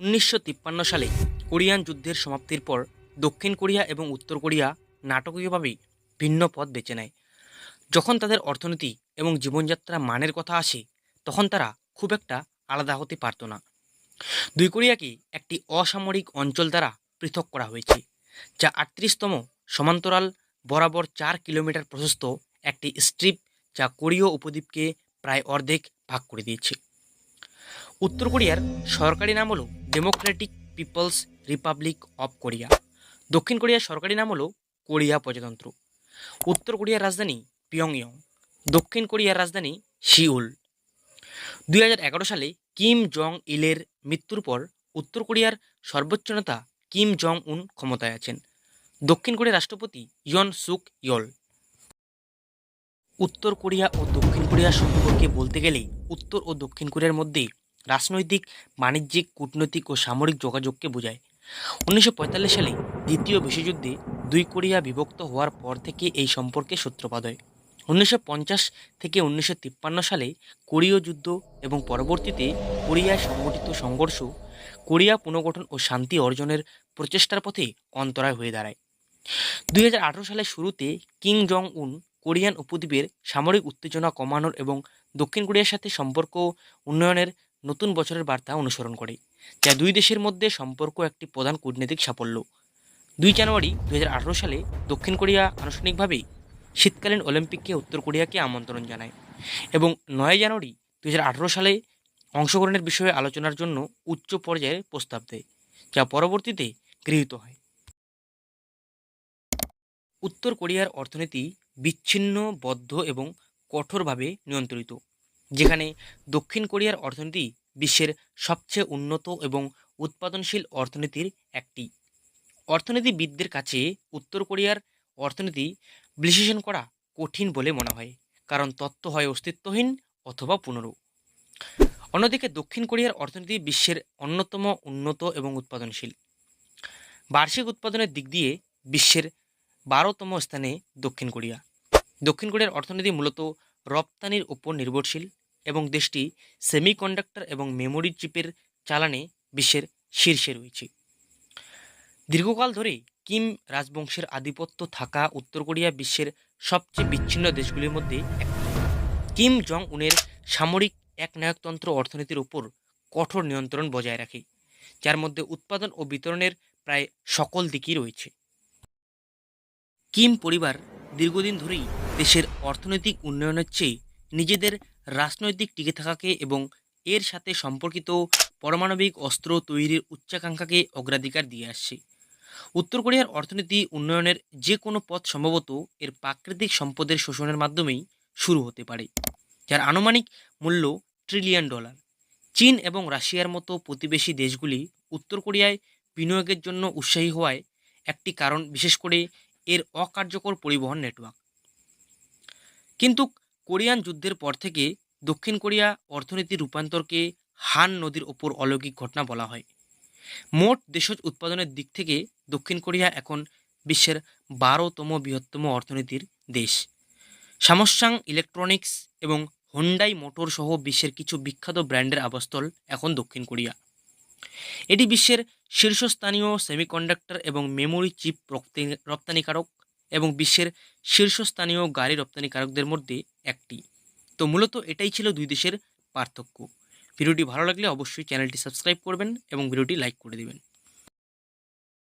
উনিশশো তিপ্পান্ন সালে কোরিয়ান যুদ্ধের সমাপ্তির পর দক্ষিণ কোরিয়া এবং উত্তর কোরিয়া নাটকীয়ভাবেই ভিন্ন পথ বেছে নেয়। যখন তাদের অর্থনীতি এবং জীবনযাত্রা মানের কথা আসে, তখন তারা খুব একটা আলাদা হতে পারত না। দুই কোরিয়াকে একটি অসামরিক অঞ্চল দ্বারা পৃথক করা হয়েছে, যা আটত্রিশতম সমান্তরাল বরাবর চার কিলোমিটার প্রশস্ত একটি স্ট্রিপ যা কোরীয় উপদ্বীপকে প্রায় অর্ধেক ভাগ করে দিয়েছে। উত্তর কোরিয়ার সরকারি নাম হলো Democratic People's Republic of Korea দক্ষিণ কোরিয়ার সরকারি নাম হলো কোরিয়া প্রজাতন্ত্র। উত্তর কোরিয়ার রাজধানী পিয়ংইয়ং দক্ষিণ কোরিয়ার রাজধানী সিউল দুই হাজার এগারো সালে কিম জং ইলের মৃত্যুর পর উত্তর কোরিয়ার সর্বোচ্চ নেতা কিম জং উন ক্ষমতায় আছেন। দক্ষিণ কোরিয়ার রাষ্ট্রপতি ইয়ন সুক ইয়ল উত্তর কোরিয়া ও দক্ষিণ কোরিয়া সম্পর্কে বলতে গেলেই উত্তর ও দক্ষিণ কোরিয়ার মধ্যে রাজনৈতিক, বাণিজ্যিক, কূটনৈতিক ও সামরিক যোগাযোগকে বোঝায়। উনিশশো পঁয়তাল্লিশ সালে দ্বিতীয় বিশ্বযুদ্ধে দুই কোরিয়া বিভক্ত হওয়ার পর থেকে এই সম্পর্কে সূত্রপাত হয়। উনিশশো পঞ্চাশ থেকে উনিশশো তিপ্পান্ন সালে কোরীয় যুদ্ধ এবং পরবর্তীতে কোরিয়ায় সংগঠিত সংঘর্ষ কোরিয়া পুনর্গঠন ও শান্তি অর্জনের প্রচেষ্টার পথে অন্তরায় হয়ে দাঁড়ায়। দুই হাজার আঠেরো সালের শুরুতে কিং জং উন কোরিয়ান উপদ্বীপের সামরিক উত্তেজনা কমানোর এবং দক্ষিণ কোরিয়ার সাথে সম্পর্ক উন্নয়নের নতুন বছরের বার্তা অনুসরণ করে, যা দুই দেশের মধ্যে সম্পর্ক একটি প্রধান কূটনৈতিক সাফল্য। দুই জানুয়ারি দু হাজার আঠারো সালে দক্ষিণ কোরিয়া আনুষ্ঠানিকভাবেই শীতকালীন অলিম্পিককে উত্তর কোরিয়াকে আমন্ত্রণ জানায় এবং নয় জানুয়ারি দু হাজার আঠারো সালে অংশগ্রহণের বিষয়ে আলোচনার জন্য উচ্চ পর্যায়ের প্রস্তাব দেয়, যা পরবর্তীতে গৃহীত হয়। উত্তর কোরিয়ার অর্থনীতি বিচ্ছিন্ন, বদ্ধ এবং কঠোরভাবে নিয়ন্ত্রিত। যেখানে দক্ষিণ কোরিয়ার অর্থনীতি বিশ্বের সবচেয়ে উন্নত এবং উৎপাদনশীল অর্থনীতির একটি। অর্থনীতিবিদদের কাছে উত্তর কোরিয়ার অর্থনীতি বিশ্লেষণ করা কঠিন বলে মনে হয়, কারণ তত্ত্ব হয় অস্তিত্বহীন অথবা পুনরু। অন্যদিকে দক্ষিণ কোরিয়ার অর্থনীতি বিশ্বের অন্যতম উন্নত এবং উৎপাদনশীল। বার্ষিক উৎপাদনের দিক দিয়ে বিশ্বের বারোতম স্থানে দক্ষিণ কোরিয়া। দক্ষিণ কোরিয়ার অর্থনীতি মূলত রপ্তানির উপর নির্ভরশীল এবং দেশটি সেমিকন্ডাক্টর এবং মেমোরি চিপের চালানে বিশ্বের শীর্ষে রয়েছে। দীর্ঘকাল ধরে কিম রাজবংশের আধিপত্য থাকা উত্তর কোরিয়া বিশ্বের সবচেয়ে বিচ্ছিন্ন দেশগুলির মধ্যে কিম জং উনের সামরিক একনায়কতন্ত্র অর্থনীতির উপর কঠোর নিয়ন্ত্রণ বজায় রাখে, যার মধ্যে উৎপাদন ও বিতরণের প্রায় সকল দিকই রয়েছে। কিম পরিবার দীর্ঘদিন ধরেই দেশের অর্থনৈতিক উন্নয়নের চেয়ে নিজেদের রাজনৈতিক টিকে থাকাকে এবং এর সাথে সম্পর্কিত পারমাণবিক অস্ত্র তৈরির উচ্চাকাঙ্ক্ষাকে অগ্রাধিকার দিয়ে আসছে। উত্তর কোরিয়ার অর্থনীতি উন্নয়নের যে কোনো পথ সম্ভবত এর প্রাকৃতিক সম্পদের শোষণের মাধ্যমেই শুরু হতে পারে, যার আনুমানিক মূল্য ট্রিলিয়ন ডলার। চীন এবং রাশিয়ার মতো প্রতিবেশী দেশগুলি উত্তর কোরিয়ায় বিনিয়োগের জন্য উৎসাহী হওয়ায় একটি কারণ বিশেষ করে এর অকার্যকর পরিবহন নেটওয়ার্ক। কিন্তু কোরিয়ান যুদ্ধের পর থেকে দক্ষিণ কোরিয়া অর্থনীতির রূপান্তরকে হান নদীর ওপর অলৌকিক ঘটনা বলা হয়। মোট দেশজ উৎপাদনের দিক থেকে দক্ষিণ কোরিয়া এখন বিশ্বের বারোতম বৃহত্তম অর্থনীতির দেশ। সামসাং ইলেকট্রনিক্স এবং হোন্ডাই মোটর সহ বিশ্বের কিছু বিখ্যাত ব্র্যান্ডের আবাসস্থল এখন দক্ষিণ কোরিয়া। এটি বিশ্বের শীর্ষস্থানীয় সেমিকন্ডাক্টর এবং মেমোরি চিপ রপ্তানি- রপ্তানিকারক এবং বিশ্বের শীর্ষস্থানীয় গাড়ি রপ্তানিকারকদের মধ্যে একটি। তো মূলত এটাই ছিল দুই দেশের পার্থক্য। ভিডিওটি ভালো লাগলে অবশ্যই চ্যানেলটি সাবস্ক্রাইব করবেন এবং ভিডিওটি লাইক করে দেবেন।